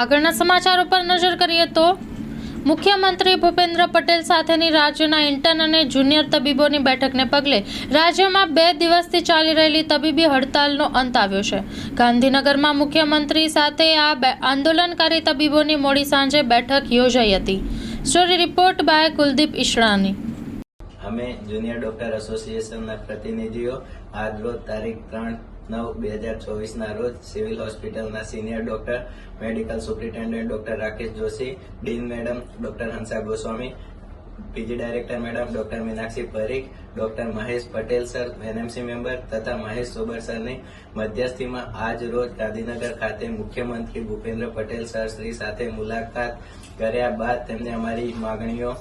આગળના સમાચારો પર નજર કરીએ તો મુખ્યમંત્રી ભૂપેન્દ્ર પટેલ સાથેની રાજ્યના ઇન્ટર્ન અને જુનિયર તબીબોની બેઠકને પગલે રાજ્યમાં બે દિવસથી ચાલી રહેલી તબીબી હડતાલનો અંત આવ્યો છે. ગાંધીનગરમાં મુખ્યમંત્રી સાથે આ આંદોલનકારી તબીબોની મોડી સાંજે બેઠક યોજાઈ હતી. Story report by Kuldeep Ishrani અમે જુનિયર ડોક્ટર એસોસિએશનના પ્રતિનિધિઓ આજ રોજ તારીખ ત્રણ નવ બે હજાર ચોવીસના રોજ સિવિલ હોસ્પિટલના senior doctor, medical superintendent doctor Rakesh Joshi, dean madam doctor Hansa Goswami PG director madam, doctor Meenakshi Parikh, doctor Mahesh Patel sir, NMC member તથા મહેશ સોબર સરની મધ્યસ્થીમાં આજ રોજ ગાંધીનગર ખાતે મુખ્યમંત્રી ભૂપેન્દ્ર પટેલ સર શ્રી સાથે મુલાકાત કર્યા બાદ તેમને અમારી માગણીઓ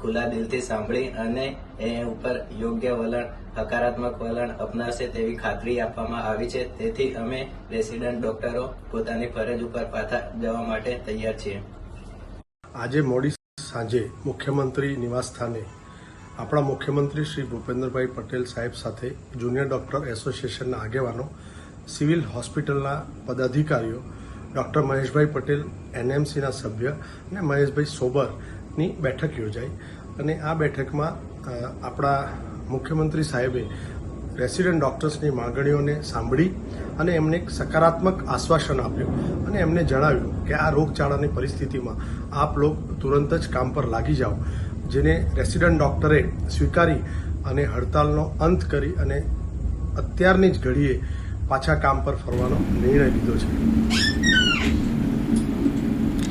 ખુલ્લા દિલથી સાંભળી અને એ ઉપર યોગ્ય વલણ, હકારાત્મક વલણ અપનાવશે તેવી ખાતરી આપવામાં આવી છે. તેથી અમે રેસિડન્ટ ડોક્ટરો પોતાની ફરજ ઉપર પાછા જવા માટે તૈયાર છીએ. આજે મોડી સાંજે મુખ્યમંત્રી નિવાસસ્થાને આપણા મુખ્યમંત્રી શ્રી ભૂપેન્દ્રભાઈ પટેલ સાહેબ સાથે જુનિયર ડોક્ટર એસોસિએશનના આગેવાનો, સિવિલ હોસ્પિટલના પદાધિકારીઓ, ડોક્ટર મહેશભાઈ પટેલ, એનએમસીના સભ્ય અને મહેશભાઈ સોબરની બેઠક યોજાઈ. અને આ બેઠકમાં આપણા મુખ્યમંત્રી સાહેબે રેસિડન્ટ ડોક્ટર્સની માગણીઓને સાંભળી અને એમને એક સકારાત્મક આશ્વાસન આપ્યું અને એમને જણાવ્યું કે આ રોગચાળાની પરિસ્થિતિમાં આપ લોગ તુરંત જ કામ પર લાગી જાઓ, જેને રેસિડન્ટ ડોક્ટરે સ્વીકારી અને હડતાલનો અંત કરી અને અત્યારની જ ઘડીએ પાછા કામ પર ફરવાનો નિર્ણય લીધો છે.